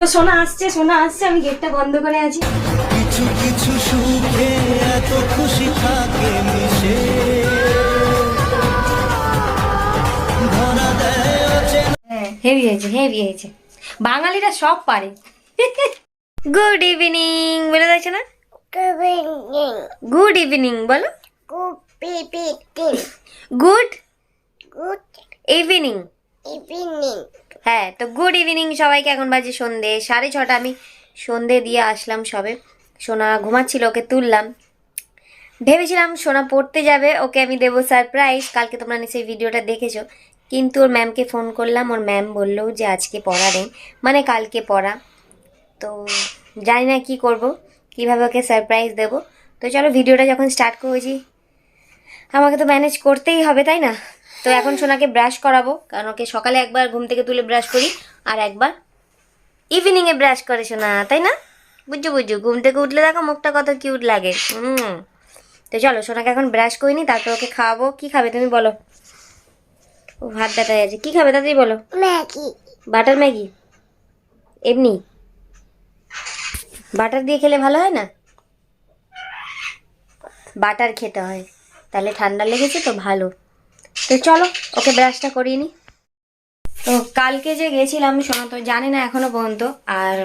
তো সোনা আসছে সোনা আসছে আমি গেটটা বন্ধ করে আছি। কিছু কিছু সুখে এত খুশি থাকে মিশে। দেয় হেভি হয়েছে হেভি হয়েছে বাঙালিরা সব পারে। গুড ইভিনিং বলে যাচ্ছে না গুড ইভিনিং বলো। গুড গুড ইভিনিং ইভিনিং হ্যাঁ তো গুড ইভিনিং সবাইকে। এখন বাজে সন্ধে, সাড়ে ছটা। আমি সন্ধে দিয়ে আসলাম সবে। সোনা ঘুমাচ্ছিল, ওকে তুললাম। ভেবেছিলাম সোনা পড়তে যাবে, ওকে আমি দেবো সারপ্রাইজ কালকে তোমরা নিশ্চয়ই ভিডিওটা দেখেছ। কিন্তু ওর ম্যামকে ফোন করলাম, ওর ম্যাম বলল যে আজকে পড়া নেই। মানে কালকে পড়া। তো জানি না কী করব, কীভাবে ওকে সারপ্রাইজ দেবো। তো চলো ভিডিওটা যখন স্টার্ট করেছি, আমাকে তো ম্যানেজ করতেই হবে, তাই না? তো এখন সোনাকে ব্রাশ করাবো কারণ ওকে সকালে একবার ঘুম থেকে তুলে ব্রাশ করি আর একবার ইভিনিংয়ে ব্রাশ করে সোনা তাই না? বুঝছ বুঝছ? ঘুম থেকে উঠলে দেখো মুখটা কত কিউট লাগে। হুম। তো চলো সোনাকে এখন ব্রাশ করিনি তারপর ওকে খাওয়াবো। কি খাবে তুমি বলো? ও ভাত ব্যথা আছে। কি খাবে তাড়াতাড়ি বলো? ম্যাগি। Butter Maggi? এমনি? বাটার দিয়ে খেলে ভালো হয় না? বাটার খেতে হয়। তাহলে ঠান্ডা লেগেছে তো ভালো। তো চলো, ওকে ব্রাশটা করিয়ে নি। তো কালকে যে গেছিলাম, শোনা তো, জানি না এখনও পর্যন্ত, আর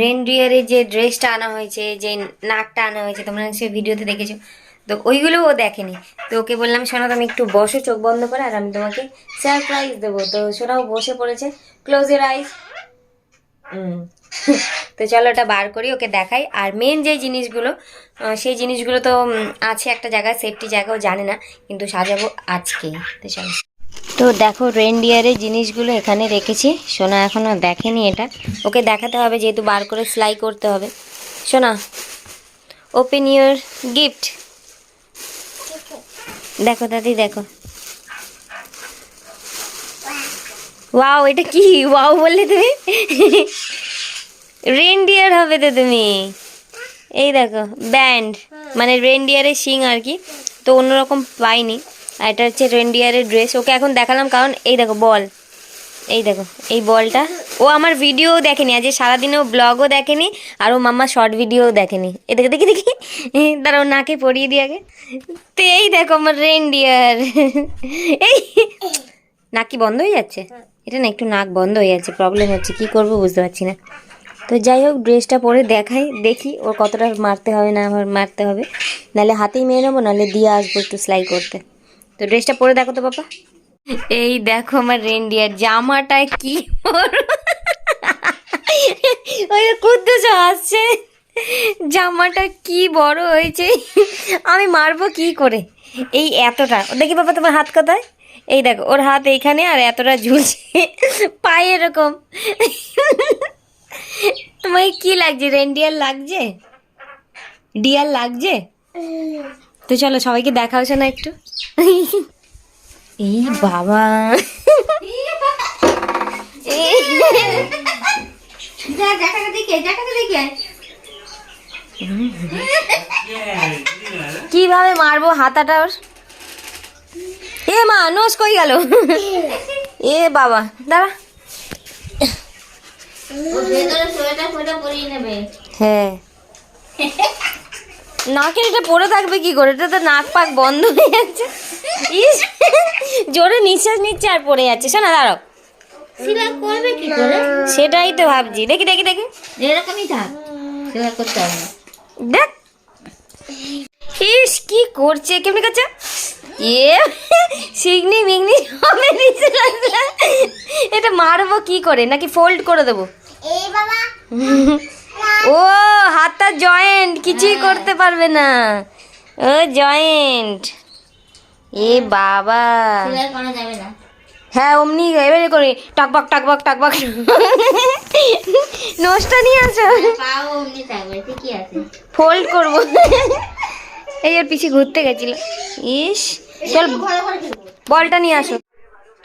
রেনডিয়ারের যে ড্রেসটা আনা হয়েছে, যে নাকটা আনা হয়েছে, তোমরা সে ভিডিওতে দেখেছ, তো ওইগুলো ও দেখেনি। তো ওকে বললাম, শোনা, তুমি একটু বসো, চোখ বন্ধ করে, আর আমি তোমাকে সারপ্রাইজ দেবো। তো সোনাও বসে পড়েছে। ক্লোজের আইস তো চলো ওটা বার করি, ওকে দেখাই। আর মেন যে জিনিসগুলো সেই জিনিসগুলো তো আছে একটা জায়গায় সেফটি জায়গাও জানে না, কিন্তু সাজাবো আজকেই। তো চলো। তো দেখো রেনডিয়ারের জিনিসগুলো এখানে রেখেছি। সোনা এখনও দেখেনি এটা। ওকে দেখাতে হবে, যেহেতু বার করে সেলাই করতে হবে। সোনা ওপেন ইউর গিফট দেখো দাদি, দেখো। ওয়াও এটা কি? ওয়াও বললে তুমি? রেনডিয়ার হবে তো তুমি। এই দেখো ব্যান্ড মানে রেনডিয়ারের শিং আর কি। তো অন্যরকম পাইনি। আর এটা হচ্ছে রেনডিয়ারের ড্রেস ওকে এখন দেখালাম, কারণ এই দেখো বল এই দেখো, এই বলটা ও আমার ভিডিও দেখেনি আজ সারাদিনও ব্লগও দেখেনি, আর ও মাম্মা শর্ট ভিডিও দেখেনি। এ দেখে, দেখি দেখি। তারা ও নাকে পরিয়ে দিয়ে আগে। তো এই দেখো আমার রেনডিয়ার এই, নাকি বন্ধ হয়ে যাচ্ছে? এটা না একটু নাক বন্ধ হয়ে যাচ্ছে প্রবলেম হচ্ছে, কি করব বুঝতে পারছি না। তো যাই হোক ড্রেসটা পরে দেখাই, দেখি ওর কতটা মারতে হবে না আমার মারতে হবে। নাহলে হাতেই মেয়ে নেব, নাহলে দিয়ে আসব একটু সেলাই করতে। তো ড্রেসটা পরে দেখো তো বাবা এই দেখো আমার রেন্ডিয়ার জামাটায় কি আসছে। জামাটা কি বড় হয়েছে। আমি মারবো কি করে? এই এতটা। দেখি বাবা তোমার হাত কোথায়? এই দেখো ওর হাত এইখানে আর এতটা ঝুলছে। পায়ে এরকম। তোমায় কি লাগছে? রেন্ডিয়ার লাগছে? ডিয়ার লাগছে? তো চলো সবাইকে দেখা হচ্ছে না একটু। এই বাবা। কীভাবে মারবো হাতাটা ওর? এ মা নোস কই গেল? এ বাবা দাঁড়া। হ্যাঁ। নাকের এটা থাকবে কি করে? এটা তো নাক পাক বন্ধ হয়ে যাচ্ছে। ইস জোরে নিঃশ্বাস নিচ্ছে আর পড়ে যাচ্ছে। শোনা দাঁড়াও। সিলাই করবে কি করে? সেটাই তো ভাবছি। দেখি দেখি দেখি। এরকমই থাক সিলাই করতে হবে দেখ। ইস কি করছে? কেমনি করছে? এ শিগনি মিগনি হবে নিচে এটা মারবো কি করে? নাকি ফোল্ড করে দেবো? ও হাতটা জয়েন্ট কিছুই করতে পারবে না। ও জয়েন্ট এ বাবা। হ্যাঁ অমনি এবারে করে টাকবাক টাকবাক টাকবাক নোসটা নিয়ে আসো। ফোল্ড করব। এই ওর পিছিয়ে ঘুরতে গেছিল। ইস। চল বলটা নিয়ে আসো।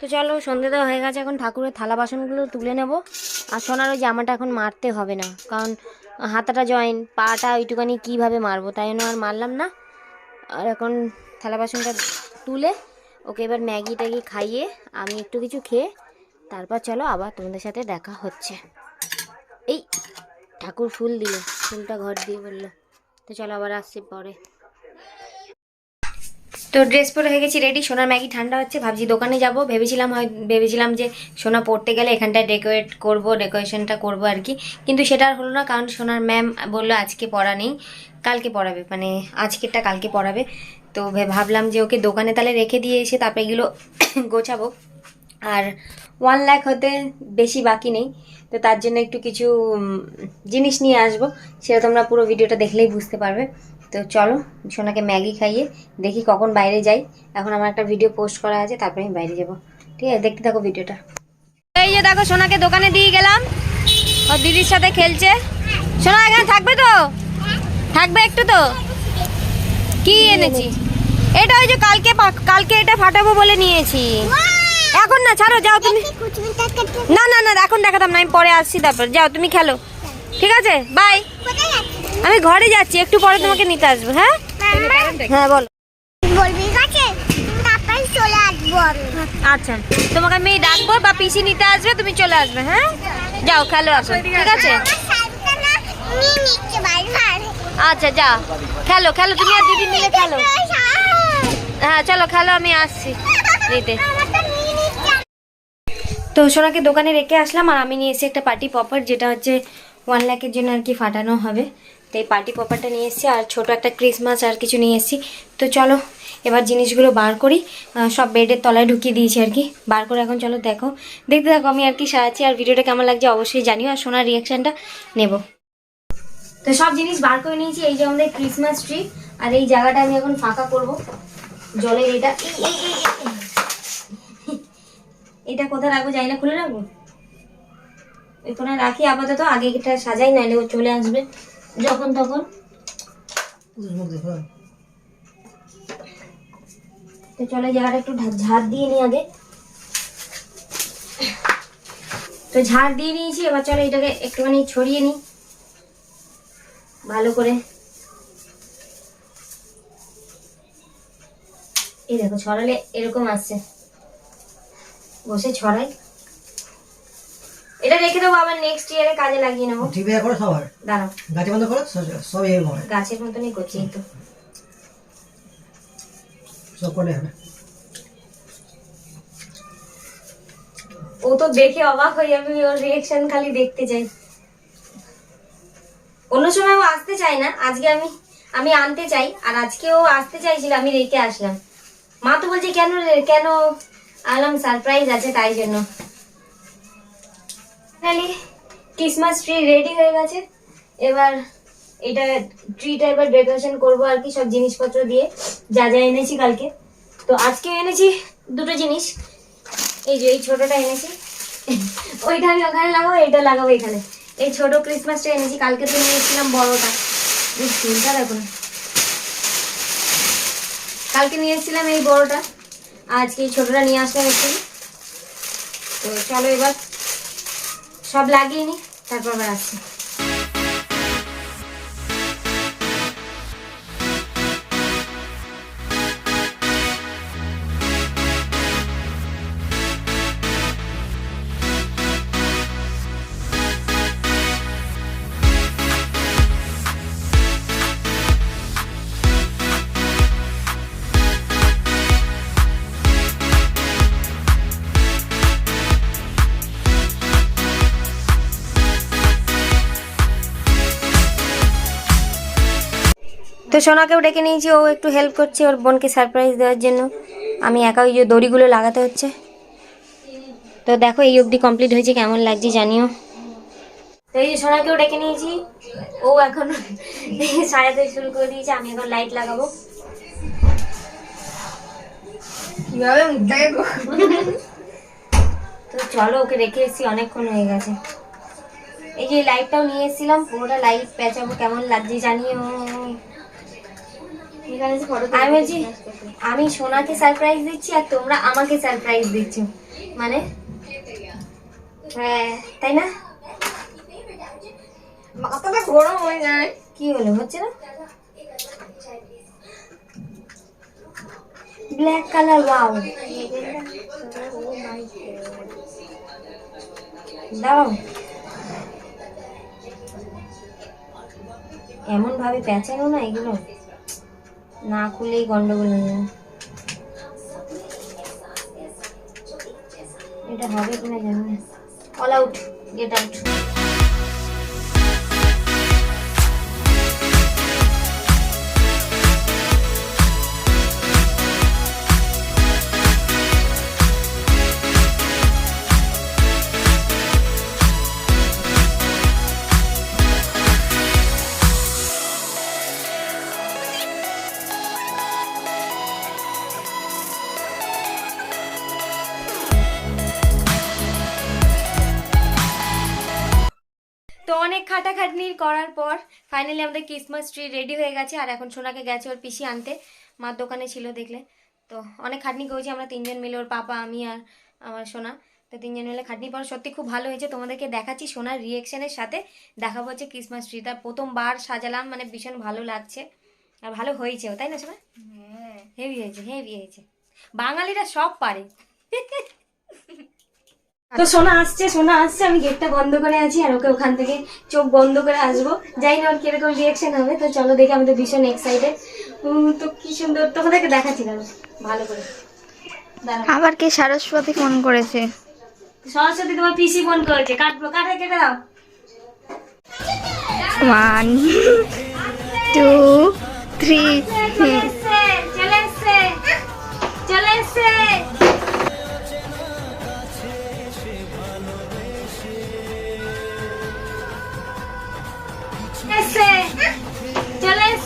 তো চলো সন্ধে দেওয়া হয়ে গেছে এখন ঠাকুরের থালা বাসনগুলো তুলে নেব। আর সোনার ওই জামাটা এখন মারতে হবে না কারণ হাতাটা জয়েন পাটা ওইটুকানি কীভাবে মারবো তাই জন্য আর মারলাম না। আর এখন থালা বাসনটা তুলে ওকে এবার ম্যাগি ট্যাগি খাইয়ে আমি একটু কিছু খেয়ে তারপর চলো আবার তোমাদের সাথে দেখা হচ্ছে। এই ঠাকুর ফুল দিল ফুলটা ঘর দিয়ে বলল। তো চলো আবার আসছি পরে। তো ড্রেস পরে হয়ে গেছি রেডি সোনার ম্যাগি, ঠান্ডা হচ্ছে, ভাবছি দোকানে যাব। ভেবেছিলাম হয়, ভেবেছিলাম যে সোনা পড়তে গেলে এখানটায় ডেকোরেট করব ডেকোরেশনটা করব আর কি। কিন্তু সেটা আর হলো না, কারণ সোনার ম্যাম বলল আজকে পড়া নেই, কালকে পড়াবে মানে আজকেরটা কালকে পড়াবে। তো ভাবলাম যে ওকে দোকানে তাহলে রেখে দিয়ে এসে তারপরে এগুলো গোছাবো। আর ওয়ান লাখ হতে বেশি বাকি নেই, তো তার জন্য একটু কিছু জিনিস নিয়ে আসব। সেটা তোমরা পুরো ভিডিওটা দেখলেই বুঝতে পারবে। তো চলো, সোনাকে ম্যাগি খাইয়ে দেখি কখন বাইরে যাই। এখন আমার একটা ভিডিও পোস্ট করা আছে, তারপরে আমি বাইরে যাব। ঠিক আছে, দেখতে থাকো ভিডিওটা এই যে দেখো, সোনাকে দোকানে দিয়ে গেলাম। ওর দিদির সাথে খেলছে। সোনা, এখানে থাকবে তো? থাকবে একটু তো? কি এনেছি? এটা ওই যে কালকে কালকে এটা ফাটাবো বলে নিয়েছি। এখন না, ছাড়ো, যাও তুমি। না না না, এখন দেখাতাম না, আমি পরে আসছি, তারপর যাও, তুমি খেলো। ঠিক আছে বাই আমি ঘরে যাচ্ছি একটু পরে তোমাকে নিতে আসব হ্যাঁ? হ্যাঁ বলো। বলবি কাছে তারপর চলে আসব আচ্ছা তোমাকে আমি ডাকবো বা পিসি নিতে আসবে তুমি চলে আসবে হ্যাঁ? যাও খেলো এখন ঠিক আছে? আচ্ছা যা। খেলো খেলো তুমি আর দিদি মিলে খেলো। হ্যাঁ চলো খেলো আমি আসছি। নিতে তো সোনাকে দোকানে রেখে আসলাম আর আমি নিয়ে এসে একটা পার্টি পপার যেটা হচ্ছে ওয়ান লাখের জন্য আর কি ফাটানো হবে। তো এই পার্টি পপারটা নিয়ে এসেছি, আর ছোট একটা ক্রিসমাস আর কিছু নিয়ে এসেছি। তো চলো, এবার জিনিসগুলো বার করি। সব বেডের তলায় ঢুকিয়ে দিয়েছি আর কি। বার করে এখন চলো দেখো। দেখতে থাকো, আমি আর কি সারাচ্ছি আর ভিডিওটা কেমন লাগছে অবশ্যই জানিও, আর সোনার রিয়াকশানটা নেব। তো সব জিনিস বার করে নিয়েছি, এই যে আমাদের ক্রিসমাস ট্রি আর এই জায়গাটা আমি এখন ফাঁকা করব। জলের এটা। এটা কোথায় রাখব যাই না, খুলে রাখব? এখানে রাখি আপাতত, আগে এটা সাজাই নাইলে ও চলে আসবে। যখন তখন? তো চলো জায়গাটা একটু ঝাড় দিয়ে নিই আগে। তো ঝাড় দিয়ে নিয়েছি, এবার চলো এটাকে একটুখানি ছড়িয়ে নিই ভালো করে। এই দেখো, ছড়ালে এরকম আসছে। বসে ছড়াই। রেখে দেবো আবার নেক্সট ইয়ারে কাজে লাগিয়ে নেব। টিভি করো সবার। দাঁড়াও। গাছে বন্ধ করো সব- এরকম হয় গাছের মতনই করছি তো। সব করে হবে। ও তো দেখে অবাক হয়ে যাবে ওর রিয়েকশন খালি দেখতে চাই। অন্য সময় ও আসতে চায় না আজকে আমি আমি আনতে চাই আর আজকে ও আসতে চাইছিল আমি রেখে আসলাম। মা তো বলছে কেন কেন আলাম সারপ্রাইজ আছে তাই জন্য? ফাইনালি ক্রিসমাস ট্রি রেডি হয়ে গেছে। এবার এটা ট্রিটা এবার ডেকোরেশন করব আর কি সব জিনিসপত্র দিয়ে। যা যা এনেছি কালকে। তো আজকে এনেছি দুটো জিনিস। এই যে এই ছোটটা এনেছি। ওইটা আমি ওখানে লাগাবো এটা লাগাবো এখানে। এই ছোট ক্রিসমাসটা এনেছি, কালকে তো নিয়ে এসেছিলাম বড়টা। ফুলটা দেখো না কালকে নিয়ে এসেছিলাম এই বড়টা। আজকে এই ছোটটা নিয়ে আসলাম একটু। তো চলো এবার সব লাগিয়ে নি তারপর আবার আসছি। তো সোনাকেও ডেকে নিয়েছি ও একটু হেল্প করছে ওর বোনকে সারপ্রাইজ দেওয়ার জন্য। আমি একা ওই যে দড়িগুলো লাগাতে হচ্ছে। তো দেখো এই অবধি কমপ্লিট হয়েছে কেমন লাগছে জানিও। তো এই যে সোনাকেও ডেকে নিয়েছি ও এখন সাজাতে শুরু করে দিয়েছে আমি এখন লাইট লাগাবো। তো চলো ওকে রেখে এসেছি অনেকক্ষণ হয়ে গেছে। এই যে লাইটটাও নিয়ে এসেছিলাম পুরোটা লাইট পেঁচাবো কেমন লাগছে জানিও। আমি বলছি আমি সোনাকে সারপ্রাইজ দিচ্ছি আর তোমরা আমাকে সারপ্রাইজ দিচ্ছ। মানে? হ্যাঁ তাই না? মাথাটা গরম হয়ে যায়। কি হলো হচ্ছে না? ব্ল্যাক কালার ওয়াও দাও এমন ভাবে পেঁচানো না এগুলো। না খুলেই গন্ডগোল হয়ে এটা হবে কিনা জানি অল আউট গেট আউট করার পর ফাইনালি আমাদের ক্রিসমাস ট্রি রেডি হয়ে গেছে। আর এখন সোনাকে গেছে ওর পিসি আনতে। মার দোকানে ছিল দেখলে। তো অনেক খাটনি করেছি আমরা তিনজন মিলে ওর পাপা আমি আর আমার সোনা। তো তিনজন মিলে খাটনি পর সত্যি খুব ভালো হয়েছে। তোমাদেরকে দেখাচ্ছি সোনার রিয়েকশনের সাথে। দেখাবো হচ্ছে ক্রিসমাস ট্রিটা প্রথমবার সাজালাম মানে ভীষণ ভালো লাগছে। আর ভালো হয়েছেও তাই না সোনা? হেভি হয়েছে হেভি হয়েছে। বাঙালিরা সব পারে। তো সোনা আসছে সোনা আসছে আমি গেটটা বন্ধ করে আছি আর ওকে ওখান থেকে চোখ বন্ধ করে আসব। যাই না ওর কীরকম রিয়াকশন হবে তো চলো দেখে আমি তো ভীষণ এক্সাইটেড তো কি সুন্দর তোমাদেরকে দেখাচ্ছি দাঁড়ো ভালো করে। আবার কে সারস্বতী ফোন করেছে? সরস্বতী তোমার পিসি ফোন করেছে কাটবো কাটে কেটে দাও। ওয়ান টু থ্রি চলে এসছে চলে এসছে।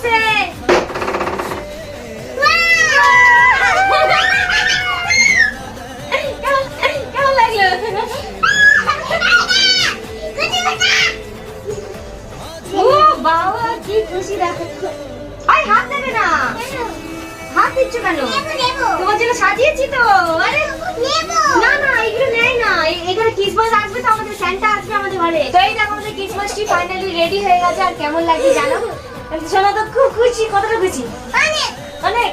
চলে কেমন- কেমন বাবা কি খুশি দেখো আই হাত দেবে না হাত দিচ্ছ কেন তোমার জন্য সাজিয়েছি তো না না এগুলো নেয় না এখানে ক্রিসমাস আসবে তো আমাদের স্যান্টা আসবে আমাদের ঘরে তো এই ফাইনালি রেডি হয়ে গেছে, আর কেমন লাগছে শোনা তো খুব খুশি কতটা খুশি? অনেক।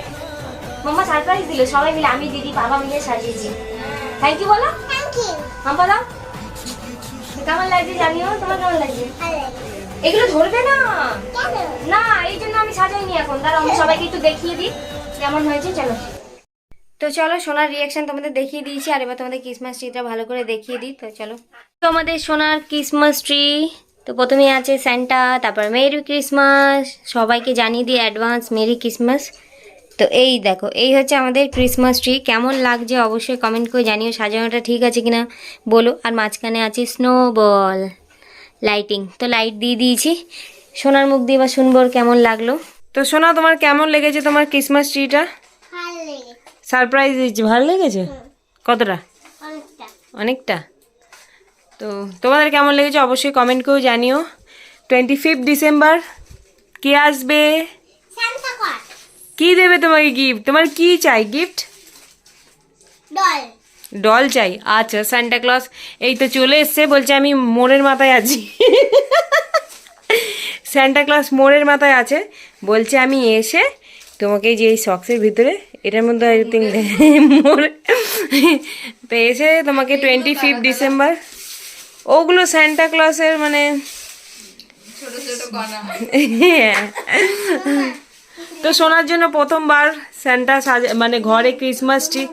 মাম্মা সারপ্রাইজ দিল সবাই মিলে আমি দিদি বাবা মিলে সাজিয়েছি। থ্যাংক ইউ বলো। মাম্মা দাও। কেমন লাগছে জানিও তোমার কেমন লাগছে? এগুলো ধরবে না। না এই জন্য আমি সাজাইনি এখন। দাঁড়াও আমি সবাইকে একটু দেখিয়ে দিই কেমন হয়েছে চলো। তো চলো সোনার রিয়াকশন তোমাদের দেখিয়ে দিয়েছি আর এবার তোমাদের ক্রিসমাস ট্রিটা ভালো করে দেখিয়ে দিই তো চলো। তো আমাদের সোনার ক্রিসমাস ট্রি তো প্রথমে আছে স্যান্টা তারপর মেরি ক্রিসমাস সবাইকে জানিয়ে দিই অ্যাডভান্স মেরি ক্রিসমাস তো এই দেখো এই হচ্ছে আমাদের ক্রিসমাস ট্রি কেমন লাগছে অবশ্যই কমেন্ট করে জানিও সাজানোটা ঠিক আছে কিনা বলো। আর মাঝখানে আছে স্নো বল লাইটিং তো লাইট দিয়ে দিয়েছি। সোনার মুখ দিয়ে বা শুনব ওর কেমন লাগল। তো সোনা তোমার কেমন লেগেছে তোমার ক্রিসমাস ট্রিটা সারপ্রাইজ দিয়েছি ভালো লেগেছে? কতটা? অনেকটা? তো তোমাদের কেমন লেগেছে অবশ্যই কমেন্ট করে জানিও। টোয়েন্টি ফিফথ ডিসেম্বর কে আসবে? কি দেবে তোমাকে গিফট তোমার কি চাই গিফট ডল চাই। আচ্ছা সান্টা ক্লজ এই তো চলে এসছে বলছে আমি মোড়ের মাথায় আছি। স্যান্টা ক্লাস মোড়ের মাথায় আছে বলছে আমি এসে তোমাকে যে এই সক্সের ভিতরে এটার মধ্যে আই থিঙ্ক মোড় তো এসে তোমাকে টোয়েন্টি ফিফথ ডিসেম্বর ওগুলো স্যান্টা ক্লসের মানে। তো শোনার জন্য প্রথমবার স্যান্টা সাজা মানে ঘরে ক্রিসমাস ট্রি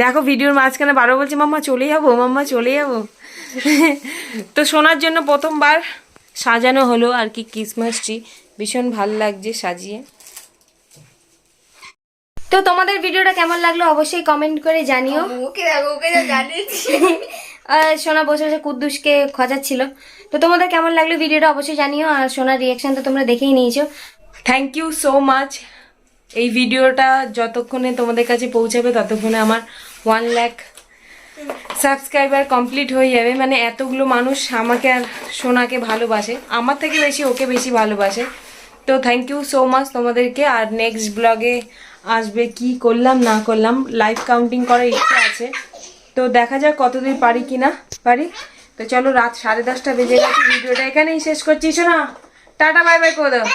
দেখো ভিডিওর মাঝখানে বারো বলছে মাম্মা চলে যাব মাম্মা চলে যাব। তো শোনার জন্য প্রথমবার সাজানো হলো আর কি ক্রিসমাস ট্রি ভীষণ ভালো লাগছে সাজিয়ে। তো তোমাদের ভিডিওটা কেমন লাগল অবশ্যই কমেন্ট করে জানিও। ওকে দেখো ওকে জানিয়েছি। সোনা বসে বসে কুদ্দুসকে খোঁজাচ্ছিল। তো তোমাদের কেমন লাগল ভিডিওটা অবশ্যই জানিও, আর সোনার রিয়াকশন তো তোমরা দেখেই নিয়েছো। থ্যাংক ইউ সো মাচ এই ভিডিওটা যতক্ষণে তোমাদের কাছে পৌঁছাবে ততক্ষণে আমার ওয়ান ল্যাক সাবস্ক্রাইবার কমপ্লিট হয়ে যাবে। মানে এতগুলো মানুষ আমাকে আর সোনাকে ভালোবাসে। আমার থেকে বেশি ওকে বেশি ভালোবাসে। তো থ্যাংক ইউ সো মাচ তোমাদেরকে। আর নেক্সট ব্লগে আসবে কি করলাম, না করলাম লাইভ কাউন্টিং করার ইচ্ছা আছে। তো দেখা যাক কতদূর পারি কি না পারি? তো চলো রাত সাড়ে দশটা বেজে গেছে ভিডিওটা এখানেই শেষ করছি শোনা। টাটা বাই বাই করে দাও।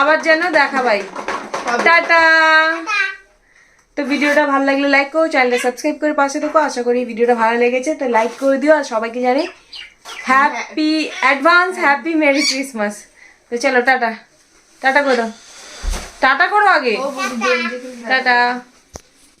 আবার যেন দেখা ভাই টাটা। তো ভিডিওটা ভালো লাগলে লাইক করো চ্যানেলটা সাবস্ক্রাইব করে পাশে থেকো। আশা করি ভিডিওটা ভালো লেগেছে তো লাইক করে দিও আর সবাইকে জানি happy advance happy merry Christmas তো চলো টাটা। টাটা করো টাটা করো আগে। টাটা।